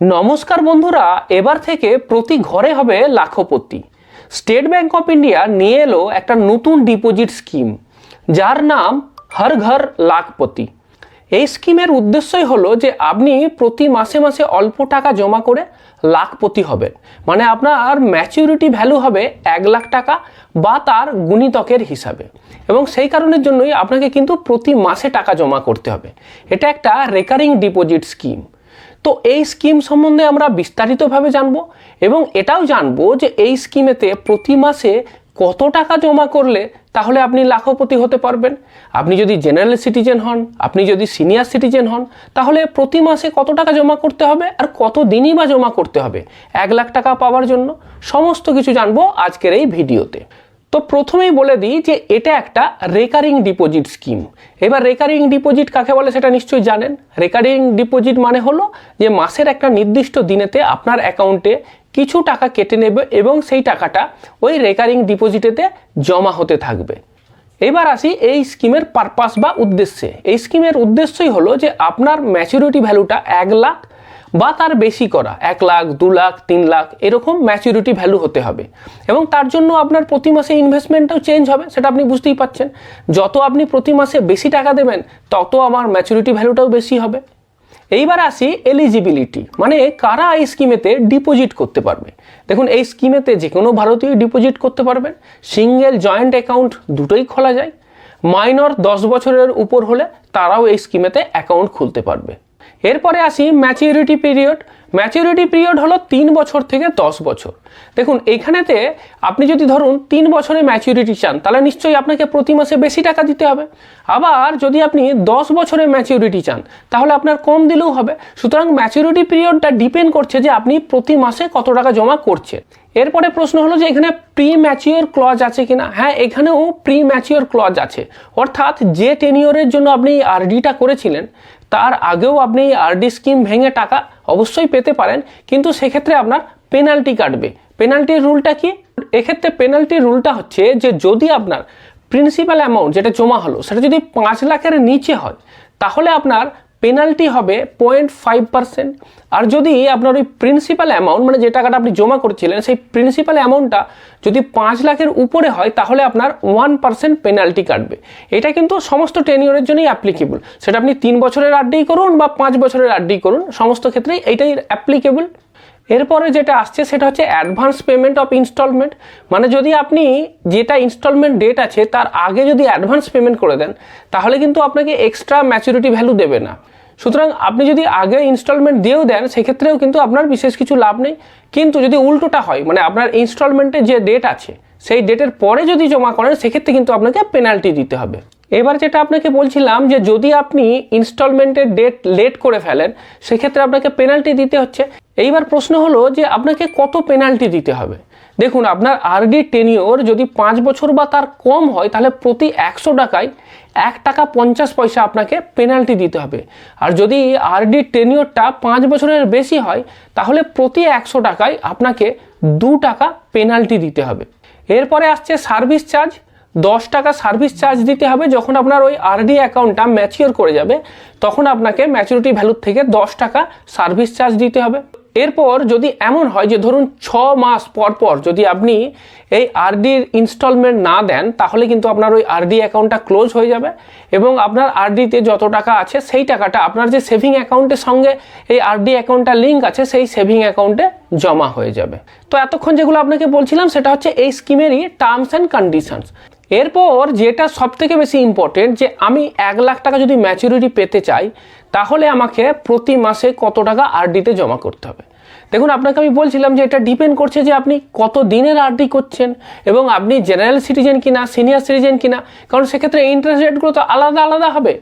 নমস্কার বন্ধুরা, এবার থেকে প্রতি ঘরে হবে লাখপতি। স্টেট ব্যাংক অফ ইন্ডিয়া নিয়ে এলো একটা নতুন ডিপোজিট স্কিম, যার নাম হর ঘর লাখপতি। এই স্কিমের উদ্দেশ্যই হলো যে আপনি প্রতি মাসে মাসে অল্প টাকা জমা করে লাখপতি হবেন। মানে আপনার ম্যাচিউরিটি ভ্যালু হবে এক লাখ টাকা বা তার গুণিতকের হিসাবে। এবং সেই কারণের জন্যই আপনাকে কিন্তু প্রতি মাসে টাকা জমা করতে হবে। এটা একটা রেকারিং ডিপোজিট স্কিম। তো এই স্কিম সম্বন্ধে আমরা বিস্তারিতভাবে জানব এবং এটাও জানব যে এই স্কিমেতে প্রতি মাসে কত টাকা জমা করলে তাহলে আপনি লাখপতি হতে পারবেন। আপনি যদি জেনারেল সিটিজেন হন, আপনি যদি সিনিয়র সিটিজেন হন, তাহলে প্রতি মাসে কত টাকা জমা করতে হবে আর কত দিনই বা জমা করতে হবে? এক লাখ টাকা পাওয়ার জন্য সমস্ত কিছু জানব আজকের এই ভিডিওতে। তো প্রথমেই বলে দিই যে এটা একটা রেকারিং ডিপোজিট স্কিম এবার রেকারিং ডিপোজিট কাকে বলে সেটা নিশ্চয়ই জানেন? রেকারিং ডিপোজিট মানে হলো যে মাসের একটা নির্দিষ্ট দিনেতে আপনার অ্যাকাউন্টে কিছু টাকা কেটে নেবে এবং সেই টাকাটা ওই রেকারিং ডিপোজিটেতে জমা হতে থাকবে। এবার আসি এই স্কিমের পারপাস বা উদ্দেশ্যে। এই স্কিমের উদ্দেশ্যই হলো যে আপনার ম্যাচুরিটি ভ্যালুটা এক লাখ বা তার বেশি করা, এক লাখ, দু লাখ, তিন লাখ, এরকম ম্যাচুরিটি ভ্যালু হতে হবে। এবং তার জন্য আপনার প্রতি মাসে ইনভেস্টমেন্টটাও চেঞ্জ হবে, সেটা আপনি বুঝতেই পাচ্ছেন যত আপনি প্রতি মাসে বেশি টাকা দেবেন, তত আমার ম্যাচুরিটি ভ্যালুটাও বেশি হবে। এইবার আসি এলিজিবিলিটি মানে কারা এই স্কিমেতে ডিপোজিট করতে পারবে? দেখুন, এই স্কিমেতে যে কোনো ভারতীয় ডিপোজিট করতে পারবেন। সিঙ্গেল জয়েন্ট অ্যাকাউন্ট দুটোই খোলা যায়। মাইনর দশ বছরের উপর হলে তারাও এই স্কিমেতে অ্যাকাউন্ট খুলতে পারবে। এরপরে আসি ম্যাচিউরিটি পিরিয়ড ম্যাচিউরিটি পিরিয়ড হলো তিন বছর থেকে দশ বছর। দেখুন এইখানেতে আপনি যদি ধরুন তিন বছরে ম্যাচিউরিটি চান, তাহলে নিশ্চয়ই আপনাকে প্রতি মাসে বেশি টাকা দিতে হবে। আবার যদি আপনি দশ বছরে ম্যাচিউরিটি চান, তাহলে আপনার কম দিলেও হবে। সুতরাং ম্যাচিউরিটি পিরিয়ডটা ডিপেন্ড করছে যে আপনি প্রতি মাসে কত টাকা জমা করছেন। এরপরে প্রশ্ন হলো যে এখানে প্রি ম্যাচিওর ক্লজ আছে কিনা? হ্যাঁ এখানেও প্রি ম্যাচিওর ক্লজ আছে। অর্থাৎ যে টেনিওরের জন্য আপনি আরডিটা করেছিলেন তার আগেও আপনি এই আরডি স্কিম ভেঙে টাকা অবশ্যই পেতে পারেন, কিন্তু সেক্ষেত্রে আপনার পেনাল্টি কাটবে। পেনাল্টির রুলটা কি? এক্ষেত্রে পেনাল্টির রুলটা হচ্ছে যে যদি আপনার প্রিন্সিপাল অ্যামাউন্ট যেটা জমা হলো, সেটা যদি পাঁচ লাখের নিচে হয়, তাহলে আপনার পেনাল্টি হবে পয়েন্ট ফাইভ পার্সেন্ট আর যদি আপনার ওই প্রিন্সিপাল অ্যামাউন্ট মানে যে টাকাটা আপনি জমা করেছিলেন, সেই প্রিন্সিপাল অ্যামাউন্টটা যদি পাঁচ লাখের উপরে হয়, তাহলে আপনার ওয়ান পার্সেন্ট পেনাল্টি কাটবে। এটা কিন্তু সমস্ত টেনিওরের জন্যই অ্যাপ্লিকেবল সেটা আপনি তিন বছরের আড্ডেই করুন বা পাঁচ বছরের আড্ডেই করুন, সমস্ত ক্ষেত্রেই এটাই অ্যাপ্লিকেবল এরপরে যেটা আসছে সেটা হচ্ছে অ্যাডভান্স পেমেন্ট অফ ইনস্টলমেন্ট মানে যদি আপনি যেটা ইনস্টলমেন্ট ডেট আছে, তার আগে যদি অ্যাডভান্স পেমেন্ট করে দেন, তাহলে কিন্তু আপনাকে এক্সট্রা ম্যাচুরিটি ভ্যালু দেবে না। সুতরাং আপনি যদি আগে ইনস্টলমেন্ট দিয়েও দেন, সেক্ষেত্রেও কিন্তু আপনার বিশেষ কিছু লাভ নেই। কিন্তু যদি উল্টোটা হয় মানে আপনার ইনস্টলমেন্টের যে ডেট আছে, সেই ডেটের পরে যদি জমা করেন, সেক্ষেত্রে কিন্তু আপনাকে পেনাল্টি দিতে হবে। এবার যেটা আপনাকে বলছিলাম যে যদি আপনি ইনস্টলমেন্টের ডেট লেট করে ফেলেন, সেক্ষেত্রে আপনাকে পেনাল্টি দিতে হচ্ছে। এইবার প্রশ্ন হলো যে আপনাকে কত পেনাল্টি দিতে হবে? দেখুন, আপনার আরডি টেনিওর যদি পাঁচ বছর বা তার কম হয়, তাহলে প্রতি একশো টাকায় এক টাকা পঞ্চাশ পয়সা আপনাকে পেনাল্টি দিতে হবে। আর যদি আরডি টেনিওরটা পাঁচ বছরের বেশি হয়, তাহলে প্রতি একশো টাকায় আপনাকে দু টাকা পেনাল্টি দিতে হবে। এরপরে আসছে সার্ভিস চার্জ। দশ টাকা সার্ভিস চার্জ দিতে হবে যখন আপনার ওই আরডি অ্যাকাউন্টটা ম্যাচিওর করে যাবে, তখন আপনাকে ম্যাচুরিটি ভ্যালুর থেকে দশ টাকা সার্ভিস চার্জ দিতে হবে। এরপর যদি এমন হয় যে ধরুন ছ মাস পর পর যদি আপনি এই আরডির ইনস্টলমেন্ট না দেন, তাহলে কিন্তু আপনার ওই আরডি অ্যাকাউন্টটা ক্লোজ হয়ে যাবে এবং আপনার আরডিতে যত টাকা আছে সেই টাকাটা আপনার যে সেভিং অ্যাকাউন্টের সঙ্গে এই আরডি অ্যাকাউন্টটা লিঙ্ক আছে সেই সেভিং অ্যাকাউন্টে জমা হয়ে যাবে। তো এতক্ষণ যেগুলো আপনাকে বলছিলাম, সেটা হচ্ছে এই স্কিমেরই টার্মস অ্যান্ড কন্ডিশনস এরপর যেটা সব থেকে বেশি ইম্পর্টেন্ট যে আমি এক লাখ টাকা যদি ম্যাচুরিটি পেতে চাই, তাহলে আমাকে প্রতি মাসে কত টাকা আরডিতে জমা করতে হবে। দেখুন, আপনাকে আমি বলছিলাম যে এটা ডিপেন্ড করছে যে আপনি কত দিনের আরডি করছেন এবং আপনি জেনারেল সিটিজেন কিনা সিনিয়র সিটিজেন কিনা, কারণ সেক্ষেত্রে ইন্টারেস্ট রেটগুলো তো আলাদা আলাদা হবে।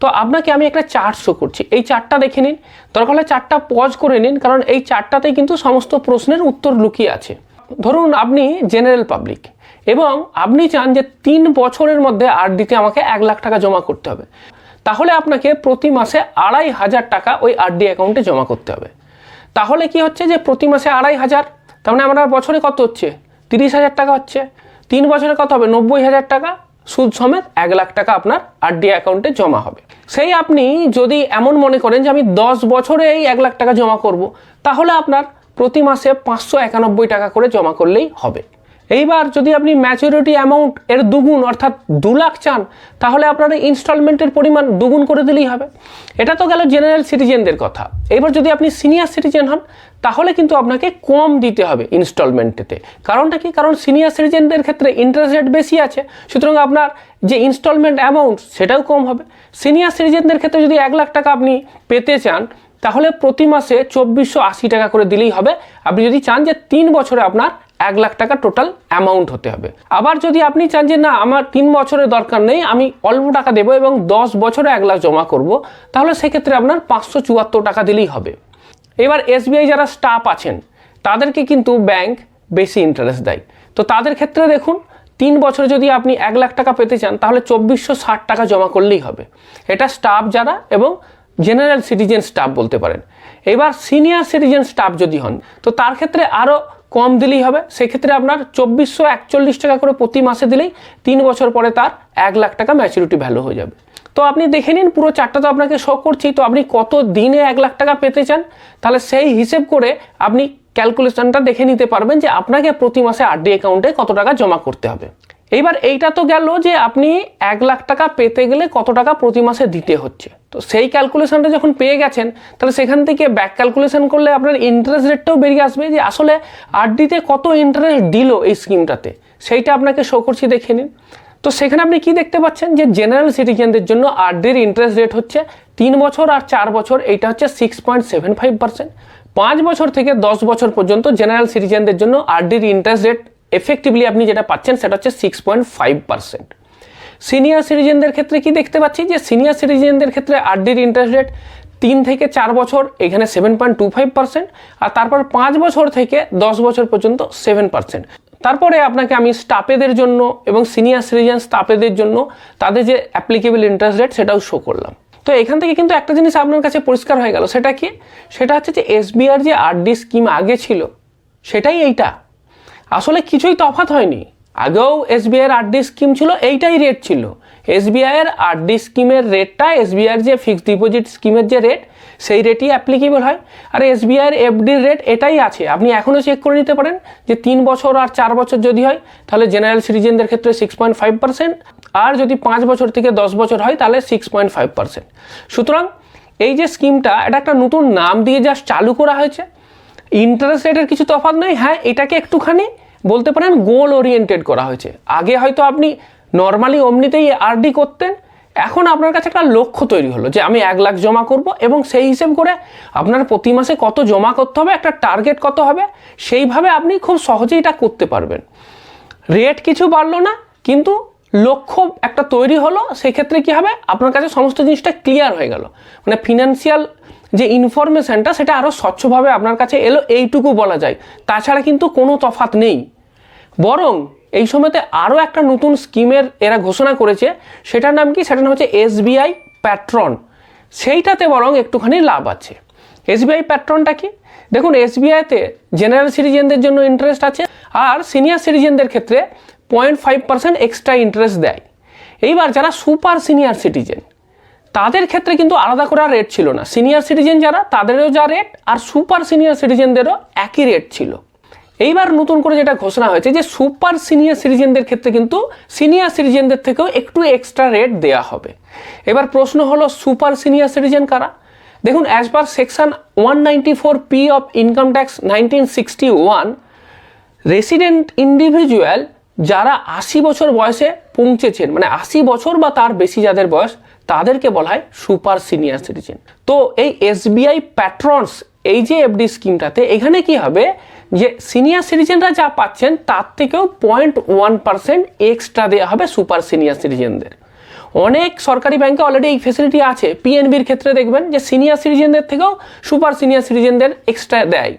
তো আপনাকে আমি একটা চার্ট শো করছি। এই চার্টটা দেখে নিন। দরকার হলে চার্টটা পজ করে নিন, কারণ এই চার্টটাতেই কিন্তু সমস্ত প্রশ্নের উত্তর লুকিয়ে আছে। ধরুন, আপনি জেনারেল পাবলিক এবং আপনি চান যে তিন বছরের মধ্যে আরডিতে আমাকে এক লাখ টাকা জমা করতে হবে। তাহলে আপনাকে প্রতি মাসে আড়াই হাজার টাকা ওই আরডি অ্যাকাউন্টে জমা করতে হবে। তাহলে কি হচ্ছে যে প্রতি মাসে আড়াই হাজার? তার মানে আমার বছরে কত হচ্ছে? তিরিশ হাজার টাকা হচ্ছে। তিন বছরে কত হবে? নব্বই হাজার টাকা। সুদ সমেত এক লাখ টাকা আপনার আরডি অ্যাকাউন্টে জমা হবে। সেই আপনি যদি এমন মনে করেন যে আমি দশ বছরে এই এক লাখ টাকা জমা করব, তাহলে আপনার প্রতি মাসে পাঁচশো একানব্বই টাকা করে জমা করলেই হবে। এইবার যদি আপনি ম্যাচুরিটি অ্যামাউন্ট এর দুগুণ, অর্থাৎ দু লাখ চান, তাহলে আপনার ইনস্টলমেন্টের পরিমাণ দুগুণ করে দিলেই হবে। এটা তো গেল জেনারেল সিটিজেনদের কথা। এবার যদি আপনি সিনিয়র সিটিজেন হন, তাহলে কিন্তু আপনাকে কম দিতে হবে ইনস্টলমেন্টেতে কারণটা কি? কারণ সিনিয়র সিটিজেনদের ক্ষেত্রে ইন্টারেস্ট রেট বেশি আছে, সুতরাং আপনার যে ইনস্টলমেন্ট অ্যামাউন্ট সেটাও কম হবে। সিনিয়র সিটিজেনদের ক্ষেত্রে যদি এক লাখ টাকা আপনি পেতে চান, তাহলে প্রতি মাসে চব্বিশশো আশি টাকা করে দিলেই হবে। আপনি যদি চান যে তিন বছরে আপনার এক লাখ টাকা টোটাল অ্যামাউন্ট হতে হবে। আবার যদি আপনি চান যে না, আমার তিন বছরের দরকার নেই, আমি অল্প টাকা দেবো এবং দশ বছরে এক লাখ জমা করব, তাহলে সেক্ষেত্রে আপনার পাঁচশো চুয়াত্তর টাকা দিলেই হবে। এবার এসবিআই যারা স্টাফ আছেন, তাদেরকে কিন্তু ব্যাংক বেশি ইন্টারেস্ট দেয়। তো তাদের ক্ষেত্রে দেখুন, তিন বছরে যদি আপনি এক লাখ টাকা পেতে চান, তাহলে চব্বিশশো ষাট টাকা জমা করলেই হবে। এটা স্টাফ যারা এবং জেনারেল সিটিজেন স্টাফ বলতে পারেন। এবার সিনিয়র সিটিজেন স্টাফ যদি হন, তো তার ক্ষেত্রে আরও কম দিলেই হবে। সেক্ষেত্রে আপনার চব্বিশশো একচল্লিশ টাকা করে প্রতি মাসে দিলেই তিন বছর পরে তার এক লাখ টাকা ম্যাচুরিটি ভ্যালু হয়ে যাবে। তো আপনি দেখে নিন, পুরো চারটা তো আপনাকে শো করছি, তো আপনি কত দিনে এক লাখ টাকা পেতে চান? তাহলে সেই হিসেব করে আপনি ক্যালকুলেশনটা দেখে নিতে পারবেন যে আপনাকে প্রতি মাসে আরডি অ্যাকাউন্টে কত টাকা জমা করতে হবে। এইবার এইটা তো গেল যে আপনি এক লাখ টাকা পেতে গেলে কত টাকা প্রতি মাসে দিতে হচ্ছে। তো সেই ক্যালকুলেশনটা যখন পেয়ে গেছেন, তাহলে সেখান থেকে ব্যাক ক্যালকুলেশন করলে আপনার ইন্টারেস্ট রেটটাও বেরিয়ে আসবে যে আসলে আরডিতে কত ইন্টারেস্ট দিল এই স্কিমটাতে সেইটা আপনাকে শো করছি, দেখে নিন। তো সেখানে আপনি কি দেখতে পাচ্ছেন যে জেনারেল সিটিজেনদের জন্য আরডির ইন্টারেস্ট রেট হচ্ছে তিন বছর আর চার বছর, এইটা হচ্ছে six point seven five percent পাঁচ বছর থেকে দশ বছর পর্যন্ত জেনারেল সিটিজেনদের জন্য আরডির ইন্টারেস্ট রেট এফেক্টিভলি আপনি যেটা পাচ্ছেন সেটা হচ্ছে six point five percent senior সিটিজেনদের ক্ষেত্রে কি দেখতে পাচ্ছি? যে সিনিয়র সিটিজেনদের ক্ষেত্রে আরডির ইন্টারেস্ট রেট তিন থেকে চার বছর, এখানে seven point two five percent আর তারপর পাঁচ বছর থেকে দশ বছর পর্যন্ত সেভেন পার্সেন্ট তারপরে আপনাকে আমি স্টাফেদের জন্য এবং সিনিয়র সিটিজেন স্টাফেদের জন্য তাদের যে অ্যাপ্লিকেবল ইন্টারেস্ট রেট সেটাও শো করলাম। তো এখান থেকে কিন্তু একটা জিনিস আপনার কাছে পরিষ্কার হয়ে গেল, সেটা কি? সেটা হচ্ছে যে এসবিআর যে আরডি স্কিম আগে ছিল, সেটাই এইটা। আসলে কিছুই তফাৎ হয়নি। আগেও এসবিআইয়ের আরডি স্কিম ছিল, এইটাই রেট ছিল। এসবিআইয়ের আরডি স্কিমের রেটটা এসবিআইয়ের যে ফিক্সড ডিপোজিট স্কিমের যে রেট সেই রেটই অ্যাপ্লিকেবল হয়। আর এসবিআইয়ের এফডির রেট এটাই আছে। আপনি এখনও চেক করে নিতে পারেন যে তিন বছর আর চার বছর যদি হয়, তাহলে জেনারেল সিটিজেনদের ক্ষেত্রে সিক্স পয়েন্ট ফাইভ পার্সেন্ট আর যদি পাঁচ বছর থেকে দশ বছর হয়, তাহলে সিক্স পয়েন্ট ফাইভ পার্সেন্ট সুতরাং এই যে স্কিমটা এটা একটা নতুন নাম দিয়ে জাস্ট চালু করা হয়েছে। ইন্টারেস্ট রেটের কিছু তফাৎ নয় হ্যাঁ এটাকে একটুখানি বলতে পারেন গোল ওরিয়েন্টেড করা হয়েছে। আগে হয়তো আপনি নর্মালি অমনিতেই আরডি করতেন, এখন আপনার কাছে একটা লক্ষ্য তৈরি হলো যে আমি এক লাখ জমা করব এবং সেই হিসেব করে আপনার প্রতি মাসে কত জমা করতে হবে, একটা টার্গেট কত হবে, সেইভাবে আপনি খুব সহজেই এটা করতে পারবেন। রেট কিছু বাড়লো না, কিন্তু লক্ষ্য একটা তৈরি হলো, সেক্ষেত্রে কি হবে? আপনার কাছে সমস্ত জিনিসটা ক্লিয়ার হয়ে গেল। মানে ফিনান্সিয়াল যে ইনফরমেশানটা সেটা আরও স্বচ্ছভাবে আপনার কাছে এলো, এইটুকু বলা যায়। তাছাড়া কিন্তু কোনো তফাত নেই। বরং এই সময়তে আরও একটা নতুন স্কিমের এরা ঘোষণা করেছে, সেটার নাম কি? সেটার নাম হচ্ছে এসবিআই প্যাট্রন সেইটাতে বরং একটুখানি লাভ আছে। এসবিআই প্যাট্রনটা কি? দেখুন এসবিআইতে জেনারেল সিটিজেনদের জন্য ইন্টারেস্ট আছে, আর সিনিয়র সিটিজেনদের ক্ষেত্রে point five percent extra interest দেয়। এইবার যারা সুপার সিনিয়র সিটিজেন তাদের ক্ষেত্রে কিন্তু আলাদা করা রেট ছিল না। সিনিয়র সিটিজেন যারা, তাদেরও যা রেট আর সুপার সিনিয়র সিটিজেনদেরও একই রেট ছিল। এইবার নতুন করে যেটা ঘোষণা হয়েছে যে সুপার সিনিয়র সিটিজেনদের ক্ষেত্রে কিন্তু সিনিয়র সিটিজেনদের থেকেও একটু এক্সট্রা রেট দেওয়া হবে। এবার প্রশ্ন হলো সুপার সিনিয়র সিটিজেন কারা? দেখুন as per section one ninety four P of income tax nineteen sixty one resident individual যারা আশি বছর বয়সে পৌঁছেছেন মানে আশি বছর বা তার বেশি যাদের বয়স, তাদেরকে বলা হয় সুপার সিনিয়র সিটিজেন। তো এই এসবিআই প্যাট্রনস এই যে এফডি স্কিমটাতে, এখানে কি হবে? যে সিনিয়র সিটিজেনরা যা পাচ্ছেন, তার থেকেও পয়েন্ট ওয়ান পার্সেন্ট এক্সট্রা দেওয়া হবে সুপার সিনিয়র সিটিজেনদের। অনেক সরকারি ব্যাংকে অলরেডি এই ফেসিলিটি আছে। পিএনবির ক্ষেত্রে দেখবেন যে সিনিয়র সিটিজেনদের থেকেও সুপার সিনিয়র সিটিজেনদের এক্সট্রা দেয়।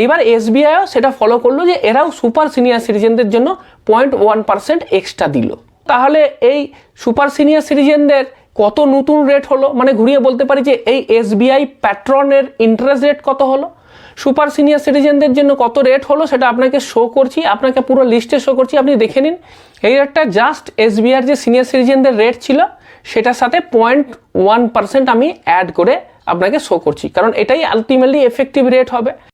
এইবার এসবিআইও সেটা ফলো করল যে এরাও সুপার সিনিয়র সিটিজেনদের জন্য পয়েন্ট ওয়ান পার্সেন্ট এক্সট্রা দিল। তাহলে এই সুপার সিনিয়র সিটিজেনদের কত নতুন রেট হলো? মানে ঘুরিয়ে বলতে পারি যে এই এসবিআই প্যাট্রনের ইন্টারেস্ট রেট কত হলো? সুপার সিনিয়র সিটিজেনদের জন্য কত রেট হলো সেটা আপনাকে শো করছি, আপনাকে পুরো লিস্টে শো করছি, আপনি দেখে নিন। এই রেটটা জাস্ট এসবিআর যে সিনিয়র সিটিজেনদের রেট ছিল, সেটার সাথে পয়েন্ট ওয়ান পার্সেন্ট আমি অ্যাড করে আপনাকে শো করছি। কারণ এটাই আলটিমেটলি এফেক্টিভ রেট হবে।